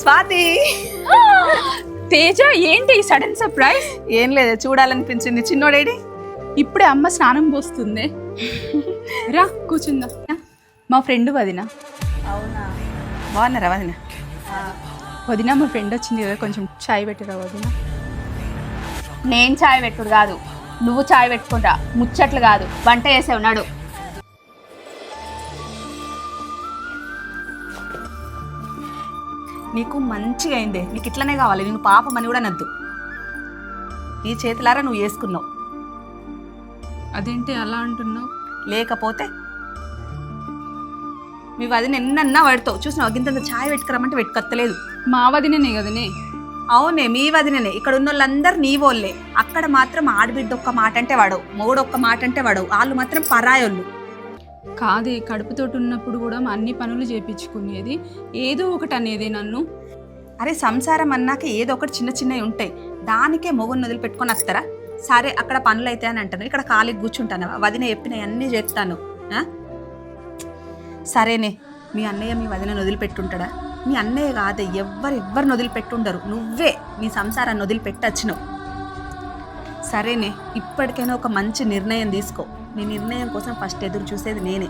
స్వాతి. తేజ ఏంటి sudden surprise? ఏం లేదు చూడాలనిపించింది. చిన్నోడేడి? ఇప్పుడే అమ్మ స్నానం పోస్తుంది. రా కూర్చుందా. మా ఫ్రెండ్ వదిన. అవునా? బాగున్నారా వదిన? వదిన మా ఫ్రెండ్ వచ్చింది కదా కొంచెం చాయ్ పెట్టిరా వదిన? నేను చాయ్ పెట్టుడు కాదు. నువ్వు చాయ్ పెట్టుకుంటా. ముచ్చట్లు కాదు. వంట చేసే ఉన్నాడు. నీకు మంచిగా అయిందే. నీకు ఇట్లనే కావాలి. నేను పాపం అని కూడా నద్దు ఈ చేతులారా నువ్వు వేసుకున్నావు అదేంటి అలా అంటున్నావు? లేకపోతే మీ వదిన ఎన్నన్నా పడతావు చూసినావు? గింతంత ఛాయ్ పెట్టుకురమ్మంటే పెట్టుకొత్తలేదు. మా వదిననే కదనే? అవునే మీ వదిననే. ఇక్కడ ఉన్న వాళ్ళందరూ నీ వాళ్ళే. అక్కడ మాత్రం ఆడబిడ్డ ఒక్క మాట అంటే వాడవు మొగుడు ఒక్క మాట అంటే వాడవు. వాళ్ళు మాత్రం పరాయోళ్ళు. కాదే కడుపుతోటి ఉన్నప్పుడు కూడా మా అన్ని పనులు చేపించుకునేది. ఏదో ఒకటి అనేది నన్ను. అరే సంసారం అన్నాక ఏదో ఒకటి చిన్న చిన్నవి ఉంటాయి. దానికే మొగుడిని వదిలిపెట్టుకొని వస్తారా? సరే అక్కడ పనులు అయితే అని అంటాను ఇక్కడ ఖాళీకి కూర్చుంటాను వదిన చెప్పినవి అన్నీ చేస్తాను. సరేనే మీ అన్నయ్య మీ వదినను వదిలిపెట్టుంటాడా? మీ అన్నయ్య కాదే ఎవ్వరు ఎవ్వరిని వదిలిపెట్టుండరు. నువ్వే నీ సంసారాన్ని వదిలిపెట్టచ్చినావు సరేనే ఇప్పటికైనా ఒక మంచి నిర్ణయం తీసుకో. నీ నిర్ణయం కోసం ఫస్ట్ ఎదురు చూసేది నేనే.